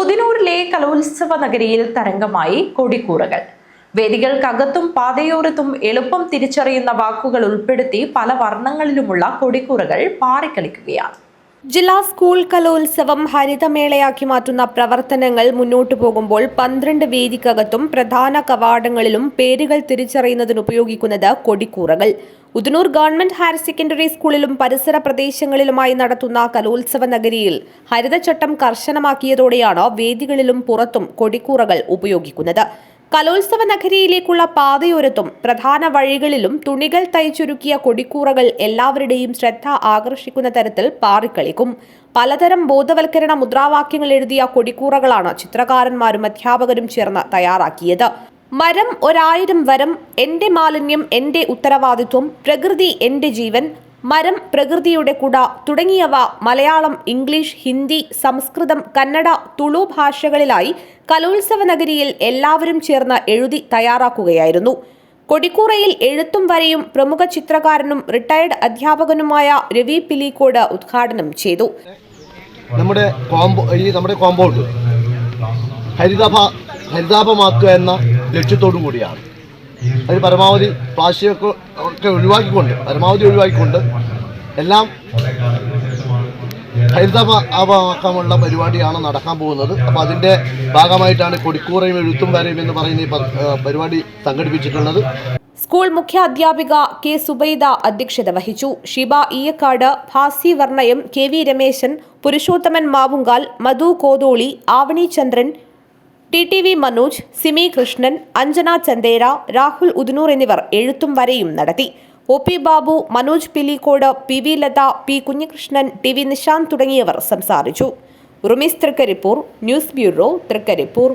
ഉദിനൂരിലെ കലോത്സവ നഗരിയിൽ തരംഗമായി കൊടിക്കൂറകൾ. വേദികൾക്കകത്തും പാതയോരത്തും എളുപ്പം തിരിച്ചറിയുന്ന വാക്കുകൾ ഉൾപ്പെടുത്തി പല വർണങ്ങളിലുമുള്ള കൊടിക്കൂറകൾ പാറിക്കളിക്കുകയാണ്. ജില്ലാ സ്കൂൾ കലോത്സവം ഹരിതമേളയാക്കി മാറ്റുന്ന പ്രവർത്തനങ്ങൾ മുന്നോട്ടു പോകുമ്പോൾ പന്ത്രണ്ട് വേദിക്കകത്തും പ്രധാന കവാടങ്ങളിലും പേരുകൾ തിരിച്ചറിയുന്നതിന് ഉപയോഗിക്കുന്നത് കൊടിക്കൂറകൾ. ഉദനൂർ ഗവൺമെന്റ് ഹയർ സെക്കൻഡറി സ്കൂളിലും പരിസര പ്രദേശങ്ങളിലുമായി നടത്തുന്ന കലോത്സവ നഗരിയിൽ ഹരിതചട്ടം കർശനമാക്കിയതോടെയാണ് വേദികളിലും പുറത്തും കൊടിക്കൂറകൾ ഉപയോഗിക്കുന്നത്. കലോത്സവ നഗരിയിലേക്കുള്ള പാതയോരത്തും പ്രധാന വഴികളിലും തുണികൾ തയ്ച്ചൊരുക്കിയ കൊടിക്കൂറകൾ എല്ലാവരുടെയും ശ്രദ്ധ ആകർഷിക്കുന്ന തരത്തിൽ പാറിക്കളിക്കും. പലതരം ബോധവൽക്കരണ മുദ്രാവാക്യങ്ങൾ എഴുതിയ കൊടിക്കൂറകളാണ് ചിത്രകാരന്മാരും അധ്യാപകരും ചേർന്ന് തയ്യാറാക്കിയത്. മരം ഒരായിരം വരം എന്റെ മാലിന്യം എന്റെ ഉത്തരവാദിത്വം പ്രകൃതി എന്റെ ജീവൻ മരം പ്രകൃതിയുടെ കുട തുടങ്ങിയവ മലയാളം ഇംഗ്ലീഷ് ഹിന്ദി സംസ്കൃതം കന്നഡ തുളു ഭാഷകളിലായി കലോത്സവ നഗരിയിൽ എല്ലാവരും ചേർന്ന് എഴുതി തയ്യാറാക്കുകയായിരുന്നു. കൊടിക്കൂറയിൽ എഴുത്തും വരയും പ്രമുഖ ചിത്രകാരനും റിട്ടയർഡ് അധ്യാപകനുമായ രവി പിലിക്കോട് ഉദ്ഘാടനം ചെയ്തു. നമ്മുടെ നമ്മുടെ കോമ്പൗണ്ട് ഹരിതാഭ ഹരിതാഭമാക്കുക എന്ന ലക്ഷ്യത്തോടു കൂടിയാണ് അത് പരമാവധി പ്ലാസ്റ്റിക് ഒക്കെ ഒഴിവാക്കിക്കൊണ്ട് പരമാവധി ഒഴിവാക്കിക്കൊണ്ട് എല്ലാം ഹരിതമാക്കാനുള്ള പരിപാടിയാണ് നടക്കാൻ പോകുന്നത്. അപ്പോൾ അതിന്റെ ഭാഗമായിട്ടാണ് കൊടിക്കൂറയും എഴുത്തും വരയും എന്ന് പറയുന്ന ഈ പരിപാടി സംഘടിപ്പിച്ചിട്ടുള്ളത്. സ്കൂൾ മുഖ്യ അധ്യാപിക കെ സുബൈദ അധ്യക്ഷത വഹിച്ചു. Shiba Eeyakkad Bhasi Varnayam K V Rameshan Purushothaman Mavungal Madhu Kotholi Avani Chandran T T V Manoj Simi Krishnan Anjana Chandera Rahul Udanoor എന്നിവർ എഴുത്തും വരെയും നടത്തി. O P Babu Manoj Pilicode P V Latha P Kunhikrishnan T V Nishanth തുടങ്ങിയവർ സംസാരിച്ചു. Rumees Trikaripur news bureau Trikaripur.